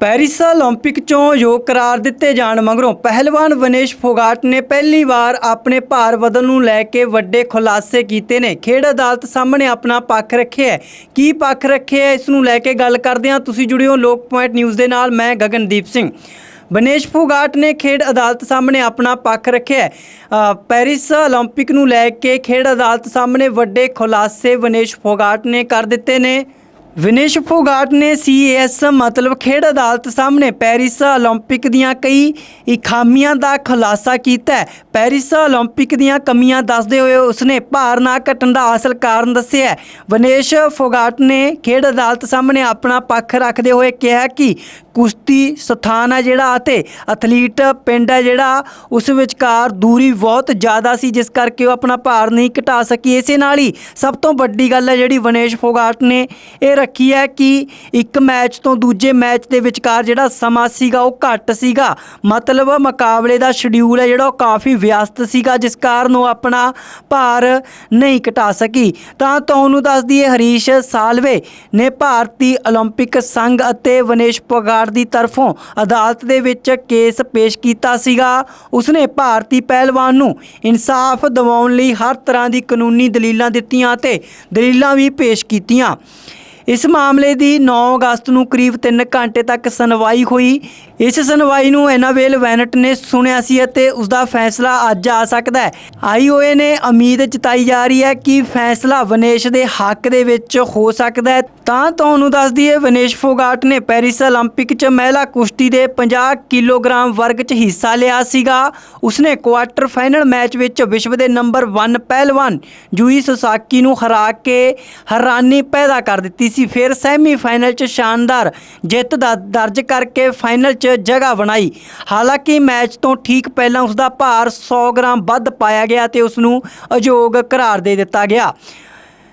Paris 올림픽 ਚੋਂ ਯੋਗ ਕਰਾਰ ਦਿੱਤੇ ਜਾਣ ਮਗਰੋਂ ਪਹਿਲਵਾਨ ਵਨੇਸ਼ ਫੋਗਾਟ ਨੇ ਪਹਿਲੀ ਵਾਰ ਆਪਣੇ ਭਾਰ ਬਦਲ ਨੂੰ ਲੈ ਕੇ ਵੱਡੇ ਖੁਲਾਸੇ ਕੀਤੇ ਨੇ ਖੇਡ ਅਦਾਲਤ ਸਾਹਮਣੇ ਆਪਣਾ ਪੱਖ ਰੱਖਿਆ ਹੈ ਕੀ ਪੱਖ ਰੱਖਿਆ ਹੈ ਇਸ ਨੂੰ ਲੈ ਕੇ ਗੱਲ ਕਰਦੇ ਹਾਂ ਤੁਸੀਂ ਜੁੜਿਓ ਲੋਕ ਪੁਆਇੰਟ ਨਿਊਜ਼ ਦੇ ਨਾਲ ਮੈਂ ਗਗਨਦੀਪ ਸਿੰਘ ਵਨੇਸ਼ ਫੋਗਾਟ ਨੇ ਖੇਡ ਅਦਾਲਤ ਸਾਹਮਣੇ ਆਪਣਾ ਪੱਖ ਰੱਖਿਆ ਹੈ। ਅ, ਪੈਰਿਸ 올림픽 ਨੂੰ ਲੈ ਕੇ ਖੇਡ ਅਦਾਲਤ ਸਾਹਮਣੇ ਵੱਡੇ ਖੁਲਾਸੇ ਵਨੇਸ਼ ਫੋਗਾਟ ਨੇ ਕਰ ਦਿੱਤੇ ਨੇ ਵਿਨੇਸ਼ ਫੋਗਾਟ ਨੇ ਸੀਐਸ ਮਤਲਬ ਖੇਡ ਅਦਾਲਤ ਸਾਹਮਣੇ ਪੈਰਿਸ 올림픽 ਦੀਆਂ ਕਈ ਹੀ ਖਾਮੀਆਂ ਦਾ ਖੁਲਾਸਾ ਕੀਤਾ ਹੈ। ਪੈਰਿਸ 올림픽 ਦੀਆਂ ਕਮੀਆਂ ਦੱਸਦੇ ਹੋਏ ਉਸਨੇ ਭਾਰ ਨਾ ਘਟਣ ਦਾ ਅਸਲ ਕਾਰਨ ਦੱਸਿਆ ਹੈ। ਵਿਨੇਸ਼ ਫੋਗਾਟ ਨੇ ਖੇਡ ਅਦਾਲਤ ਸਾਹਮਣੇ ਆਪਣਾ ਪੱਖ ਰੱਖਦੇ ਹੋਏ ਕਿਹਾ ਕਿ ਕੁਸ਼ਤੀ ਸਥਾਨ ਹੈ ਜਿਹੜਾ ਅਤੇ ਐਥਲੀਟ ਪਿੰਡ ਹੈ ਜਿਹੜਾ ਉਸ ਵਿਚਕਾਰ ਦੂਰੀ ਬਹੁਤ ਜ਼ਿਆਦਾ ਸੀ ਜਿਸ ਕਰਕੇ ਉਹ ਆਪਣਾ ਭਾਰ ਨਹੀਂ ਘਟਾ ਸਕੀ ਇਸੇ ਨਾਲ ਹੀ ਸਭ ਤੋਂ ਵੱਡੀ ਗੱਲ ਹੈ ਜਿਹੜੀ ਵਨੇਸ਼ ਫੋਗਾਟ ਨੇ ਇਹ ਰੱਖੀ ਹੈ ਕਿ ਇੱਕ ਮੈਚ ਤੋਂ ਦੂਜੇ ਮੈਚ ਦੇ ਵਿਚਕਾਰ ਜਿਹੜਾ ਸਮਾਂ ਸੀਗਾ ਉਹ ਘੱਟ ਸੀਗਾ ਮਤਲਬ ਮੁਕਾਬਲੇ ਦਾ ਸ਼ਡਿਊਲ ਹੈ ਜਿਹੜਾ ਉਹ ਕਾਫੀ ਵਿਅਸਤ ਸੀਗਾ ਜਿਸ ਕਾਰਨ ਉਹ ਆਪਣਾ ਭਾਰ ਨਹੀਂ ਘਟਾ ਸਕੀ ਤਾਂ ਤੁਹਾਨੂੰ ਦੱਸ ਦਈਏ ਹਰੀਸ਼ ਸਾਲਵੇ ਨੇ ਭਾਰਤੀ 올림픽 ਸੰਘ ਅਤੇ ਵਨੇਸ਼ ਫੋਗਾਟ ਦੀ ਤਰਫੋਂ ਅਦਾਲਤ ਦੇ ਵਿੱਚ ਕੇਸ ਪੇਸ਼ ਕੀਤਾ ਸੀਗਾ। ਉਸਨੇ ਭਾਰਤੀ ਪਹਿਲਵਾਨ ਨੂੰ ਇਨਸਾਫ ਦਿਵਾਉਣ ਲਈ ਹਰ ਤਰ੍ਹਾਂ ਦੀ ਕਾਨੂੰਨੀ ਦਲੀਲਾਂ ਦਿੱਤੀਆਂ ਅਤੇ ਦਲੀਲਾਂ ਵੀ ਪੇਸ਼ ਕੀਤੀਆਂ। ਇਸ ਮਾਮਲੇ ਦੀ 9 ਅਗਸਤ ਨੂੰ ਕਰੀਬ 3 ਘੰਟੇ ਤੱਕ ਸੁਣਵਾਈ ਹੋਈ ਇਸ ਸੁਣਵਾਈ ਨੂੰ ਐਨਾਵੇਲ ਵੈਨਟ ਨੇ ਸੁਣਿਆ ਸੀ ਅਤੇ ਉਸ ਦਾ ਫੈਸਲਾ ਅੱਜ ਆ ਸਕਦਾ ਹੈ ਆਈਓਏ ਨੇ ਉਮੀਦ ਜਤਾਈ ਜਾ ਰਹੀ ਹੈ ਕਿ ਫੈਸਲਾ ਵਨੇਸ਼ ਦੇ ਹੱਕ ਦੇ ਵਿੱਚ ਹੋ ਸਕਦਾ ਹੈ ਤਾਂ ਤੁਹਾਨੂੰ ਦੱਸ ਦਈਏ ਵਨੇਸ਼ ਫੋਗਾਟ ਨੇ ਪੈਰਿਸ 올림픽 'ਚ ਮਹਿਲਾ ਕੁਸ਼ਤੀ ਦੇ 50 ਕਿਲੋਗ੍ਰਾਮ ਵਰਗ 'ਚ ਹਿੱਸਾ ਲਿਆ ਸੀਗਾ ਉਸਨੇ ਕੁਆਟਰ ਫਾਈਨਲ ਮੈਚ ਵਿੱਚ ਵਿਸ਼ਵ ਦੇ ਨੰਬਰ 1 ਪਹਿਲਵਾਨ ਜੂਈ ਸੁਸਾਕੀ ਨੂੰ ਹਰਾ ਕੇ ਹੈਰਾਨੀ ਪੈਦਾ ਕਰ ਦਿੱਤੀ ਸੀ, ਫਿਰ ਸੈਮੀਫਾਈਨਲ 'ਚ ਸ਼ਾਨਦਾਰ ਜਿੱਤ ਦਾ ਦਰਜ ਕਰਕੇ ਫਾਈਨਲ 'ਚ ਜਗ੍ਹਾ ਬਣਾਈ। ਹਾਲਾਂਕਿ ਮੈਚ ਤੋਂ ਠੀਕ ਪਹਿਲਾਂ ਉਸ ਦਾ ਭਾਰ 100 ਗ੍ਰਾਮ ਵੱਧ ਪਾਇਆ ਗਿਆ ਤੇ ਉਸ ਨੂੰ ਅਯੋਗ ਕਰਾਰ ਦੇ ਦਿੱਤਾ ਗਿਆ।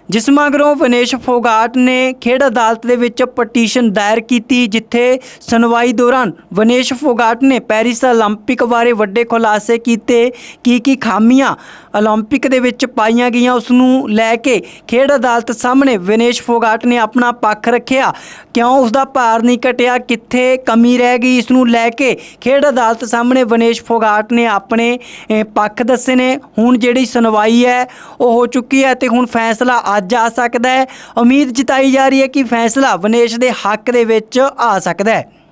ਜਿਸ ਮਗਰੋਂ ਵਨੇਸ਼ ਫੋਗਾਟ ਨੇ ਖੇਡ ਅਦਾਲਤ ਦੇ ਵਿੱਚ ਪਟੀਸ਼ਨ ਦਾਇਰ ਕੀਤੀ ਜਿੱਥੇ ਸੁਣਵਾਈ ਦੌਰਾਨ ਵਨੇਸ਼ ਫੋਗਾਟ ਨੇ ਪੈਰਿਸ 올림픽 ਬਾਰੇ ਵੱਡੇ ਖੁਲਾਸੇ ਕੀਤੇ ਕੀ ਕੀ ਖਾਮੀਆਂ 올림픽 ਦੇ ਵਿੱਚ ਪਾਈਆਂ ਗਈਆਂ ਉਸ ਨੂੰ ਲੈ ਕੇ ਖੇਡ ਅਦਾਲਤ ਸਾਹਮਣੇ ਵਨੇਸ਼ ਫੋਗਾਟ ਨੇ ਆਪਣਾ ਪੱਖ ਰੱਖਿਆ ਕਿਉਂ ਉਸ ਦਾ ਭਾਰ ਨਹੀਂ ਘਟਿਆ ਕਿੱਥੇ ਕਮੀ ਰਹਿ ਗਈ ਇਸ ਨੂੰ ਲੈ ਕੇ ਖੇਡ ਅਦਾਲਤ ਸਾਹਮਣੇ ਵਨੇਸ਼ ਫੋਗਾਟ ਨੇ ਆਪਣੇ ਅਹ, ਪੱਖ ਦੱਸੇ ਨੇ ਹੁਣ ਜਿਹੜੀ ਸੁਣਵਾਈ ਹੈ ਉਹ ਹੋ ਚੁੱਕੀ ਹੈ ਤੇ ਹੁਣ ਫੈਸਲਾ ਅੱਜ ਆ ਸਕਦਾ ਹੈ। ਉਮੀਦ ਜਤਾਈ ਜਾ ਰਹੀ ਹੈ ਕਿ ਫੈਸਲਾ ਵਨੇਸ਼ ਦੇ ਹੱਕ ਦੇ ਵਿੱਚ ਆ ਸਕਦਾ ਹੈ।